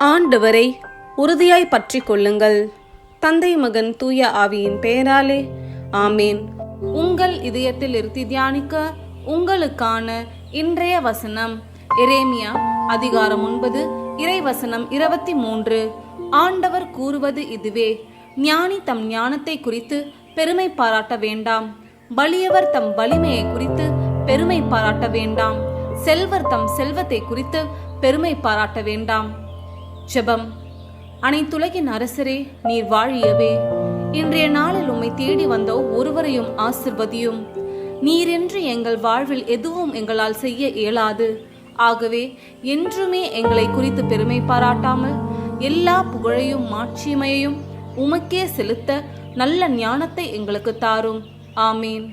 ஆண்டவரை உறுதியாய் பற்றி கொள்ளுங்கள். தந்தை மகன் தூய ஆவியின் பெயராலே ஆமேன். உங்கள் இதயத்தில் இருத்தி தியானிக்க உங்களுக்கான இன்றைய வசனம் எரேமியா அதிகாரம் ஒன்பது இறை வசனம் இருபத்தி மூன்று ஆண்டவர் கூறுவது இதுவே ஞானி தம் ஞானத்தை குறித்து பெருமை பாராட்ட வேண்டாம். வலியவர் தம் வலிமையை குறித்து பெருமை பாராட்ட வேண்டாம். செல்வர் தம் செல்வத்தை குறித்து பெருமை பாராட்ட வேண்டாம். ஜெபம். அனைத்துலகின் அரசரே நீர் வாழியவே. இன்றைய நாளில் உம்மை தேடி வந்த ஒருவரையும் ஆசிர்வதியும். நீரென்று எங்கள் வாழ்வில் எதுவும் எங்களால் செய்ய இயலாது. ஆகவே என்றுமே எங்களை குறித்து பெருமை பாராட்டாமல் எல்லா புகழையும் மாட்சிமையையும் உமக்கே செலுத்த நல்ல ஞானத்தை எங்களுக்கு தாரும். ஆமீன்.